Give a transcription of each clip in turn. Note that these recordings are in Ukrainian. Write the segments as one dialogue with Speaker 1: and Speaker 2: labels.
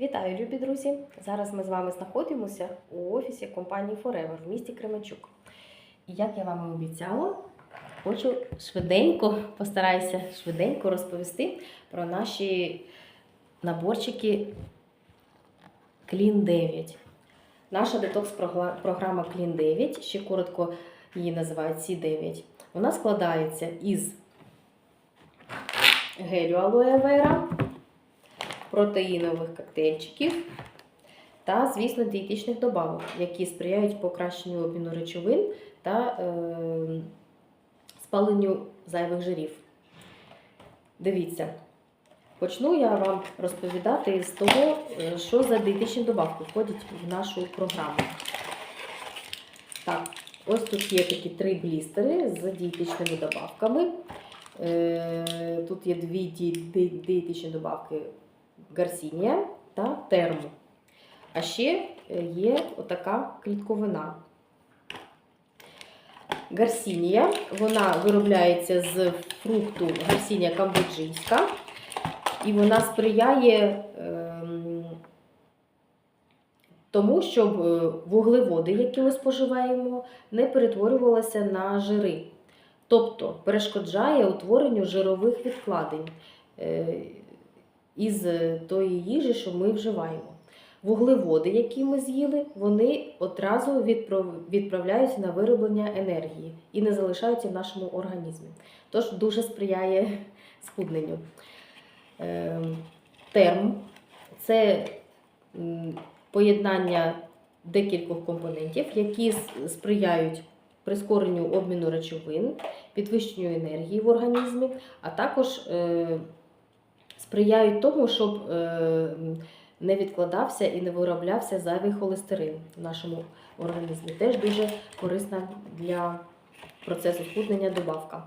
Speaker 1: Вітаю, любі друзі! Зараз ми з вами знаходимося у офісі компанії Forever в місті Кременчук. І як я вам і обіцяла, хочу швиденько, постараюся швиденько розповісти про наші наборчики Clean 9. Наша детокс-програма Clean 9, ще коротко її називають C9. Вона складається із гелю вера, протеїнових коктейльчиків та, звісно, дієтичних добавок, які сприяють покращенню обміну речовин та е, спаленню зайвих жирів. Дивіться, почну я вам розповідати з того, е, що за дієтичні добавки входять в нашу програму. Так, ось тут є такі три блістери з дієтичними добавками. Е, Тут є дві ді- ді- дієтичні добавки гарсінія та терму. А ще е, є отака клітковина. Гарсінія, вона виробляється з фрукту гарсінія камбоджійська, і вона сприяє ем, тому, щоб е, вуглеводи, які ми споживаємо, не перетворювалися на жири. Тобто перешкоджає утворенню жирових відкладень е, із тої їжі, що ми вживаємо. Вуглеводи, які ми з'їли, вони одразу відправляються на вироблення енергії і не залишаються в нашому організмі. Тож дуже сприяє схудненню. Ем, Терм це поєднання декількох компонентів, які сприяють прискоренню обміну речовин, підвищенню енергії в організмі, а також е, сприяють тому, щоб е, не відкладався і не вироблявся зайвий холестерин в нашому організмі. Теж дуже корисна для процесу схуднення добавка.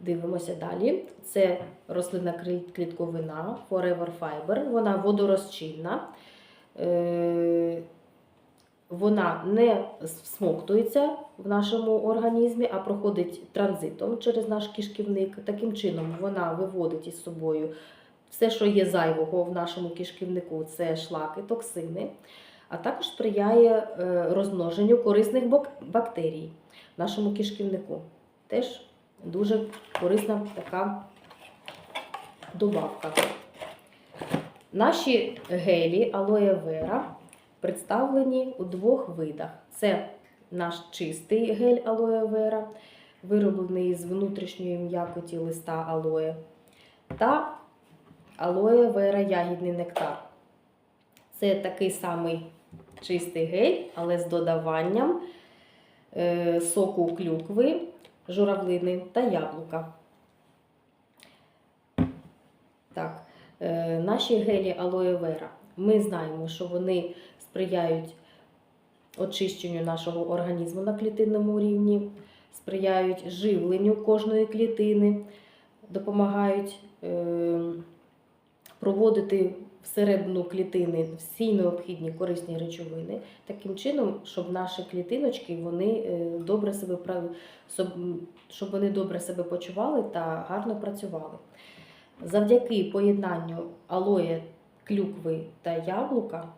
Speaker 1: Дивимося далі. Це рослинна клітковина Forever Fiber. Вона водорозчинна. Е, Вона не всмоктується в нашому організмі, а проходить транзитом через наш кишківник. Таким чином вона виводить із собою все, що є зайвого в нашому кишківнику, це шлаки, токсини, а також сприяє е, розмноженню корисних бактерій в нашому кишківнику. Теж дуже корисна така добавка. Наші гелі алоє вера представлені у двох видах. Це наш чистий гель алоє вера, вироблений з внутрішньої м'якоті листа алоє, та алоє вера ягідний нектар. Це такий самий чистий гель, але з додаванням е, соку клюкви, журавлини та яблука. Так, е, наші гелі алоє вера. Ми знаємо, що вони сприяють очищенню нашого організму на клітинному рівні, сприяють живленню кожної клітини, допомагають е, проводити всередину клітини всі необхідні корисні речовини, таким чином, щоб наші клітиночки вони е, добре себе щоб вони добре себе почували та гарно працювали. Завдяки поєднанню алоє, клюкви та яблука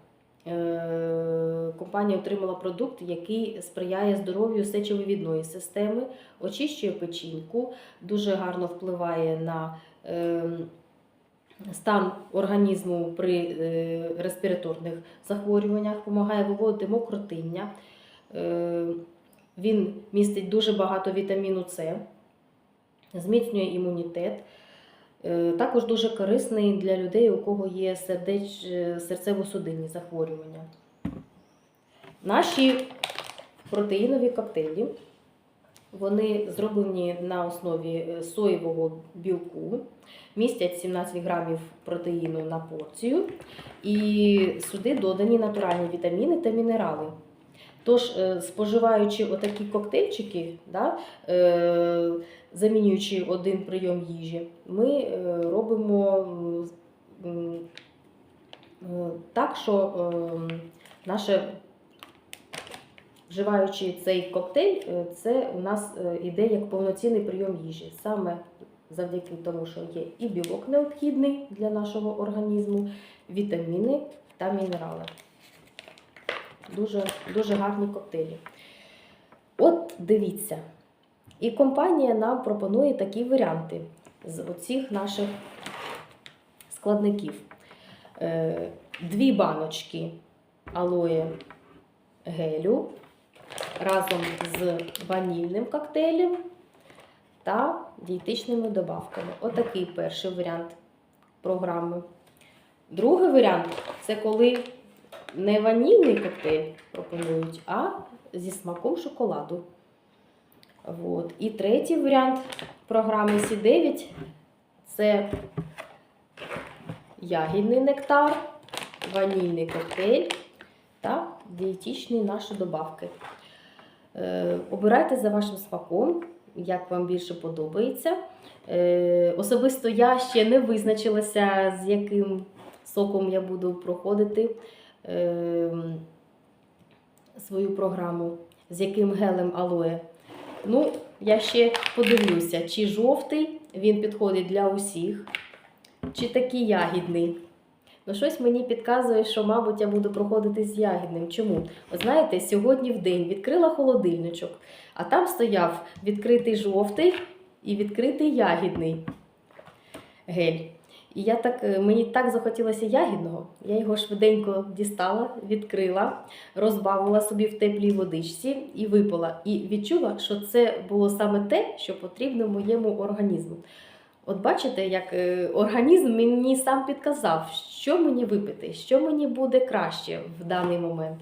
Speaker 1: е, компанія отримала продукт, який сприяє здоров'ю сечовивідної системи, очищує печінку, дуже гарно впливає на ем, стан організму при е, респіраторних захворюваннях, допомагає виводити мокротиння. Е, Він містить дуже багато вітаміну С, зміцнює імунітет. Е, Також дуже корисний для людей, у кого є серцево-судинні захворювання. Наші протеїнові коктейлі вони зроблені на основі е, соєвого білку, містять 17 грамів протеїну на порцію, і сюди додані натуральні вітаміни та мінерали. Тож, е, споживаючи отакі коктейльчики, да, е, замінюючи один прийом їжі, ми робимо так, що е, наше вживаючи цей коктейль, е, це у нас е, іде як повноцінний прийом їжі. Саме завдяки тому, що є і білок необхідний для нашого організму, вітаміни та мінерали. Дуже, дуже гарні коктейлі. От дивіться. І компанія нам пропонує такі варіанти з оцих наших складників. Е, Дві баночки алоє гелю разом з ванільним коктейлем та дієтичними добавками. Отакий перший варіант програми. Другий варіант це коли не ванільний коктейль пропонують, а зі смаком шоколаду. От. І третій варіант програми Сі9 це ягідний нектар, ванільний коктейль та дієтичні наші добавки. Е, обирайте за вашим смаком, як вам більше подобається. Е, особисто я ще не визначилася, з яким соком я буду проходити е, свою програму, з яким гелем алоє. Ну, я ще подивлюся, чи жовтий він підходить для усіх, чи такий ягідний. Ну, щось мені підказує, що, мабуть, я буду проходити з ягідним. Чому? Ви знаєте, сьогодні в день відкрила холодильничок, а там стояв відкритий жовтий і відкритий ягідний гель. І я так, е, мені так захотілося ягідного. Я його швиденько дістала, відкрила, розбавила собі в теплій водичці і випила. І відчула, що це було саме те, що потрібно моєму організму. От бачите, як е, організм мені сам підказав, що мені випити, що мені буде краще в даний момент.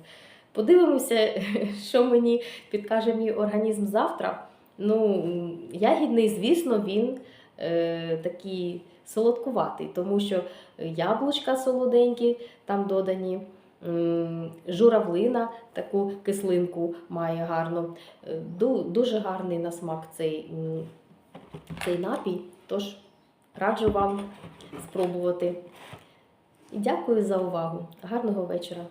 Speaker 1: Подивимося, що мені підкаже мій організм завтра. Ну, ягідний, звісно, він е, такий солодкуватий, тому що яблучка солоденькі там додані. Журавлина таку кислинку має гарно. Е, Дуже гарний на смак цей, цей напій. Тож раджу вам спробувати. І дякую за увагу. Гарного вечора!